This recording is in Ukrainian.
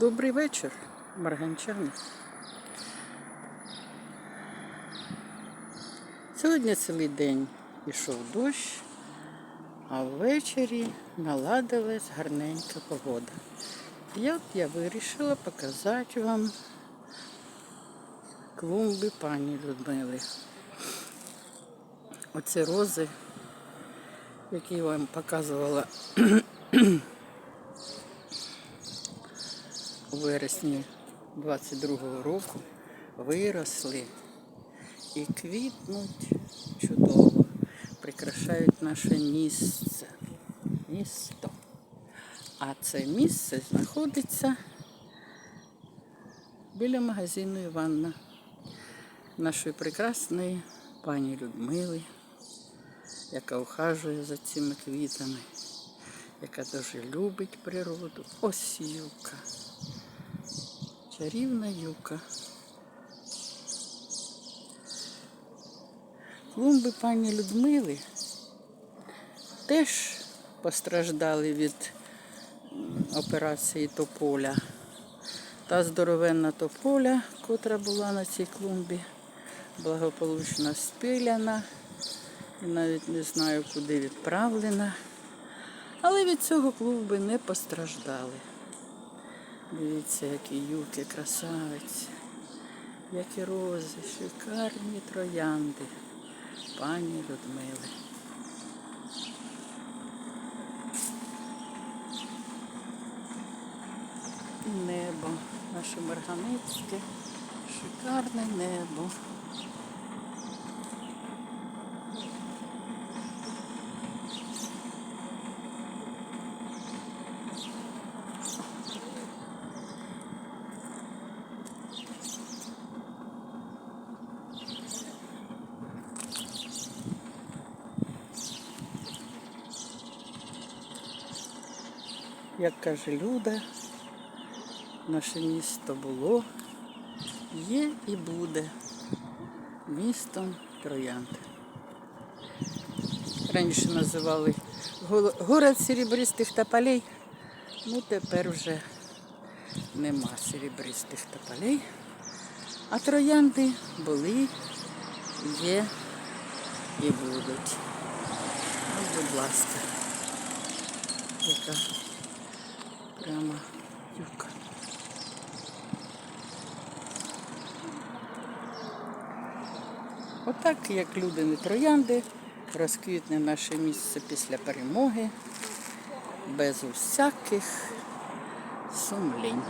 Добрий вечір, марганчани. Сьогодні цілий день ішов дощ, а ввечері наладилась гарненька погода. І от я вирішила показати вам клумби пані Людмили. Оце рози, які я вам показувала у вересні 22-го року, виросли і квітнуть чудово, прикрашають наше місце, місто. А це місце знаходиться біля магазину Іванна, нашої прекрасної пані Людмили, яка ухажує за цими квітами, яка дуже любить природу. Ось юка. Чарівна юка. Клумби пані Людмили теж постраждали від операції тополя. Та здоровенна тополя, котра була на цій клумбі, благополучно спиляна. І навіть не знаю, куди відправлена. Але від цього клумби не постраждали. Дивіться, які юки, красавиці, які рози, шикарні троянди пані Людмили. Небо, наше Марганицьке, шикарне небо. Як каже Люда, наше місто було, є і буде містом троянд. Раніше називали город серебристих тополей, ну тепер вже нема серебристих тополей. А троянди були, є і будуть. Ось, будь ласка, яка прямо юка. Отак, як люди не троянди, розквітне наше місце після перемоги без усяких сумлінь.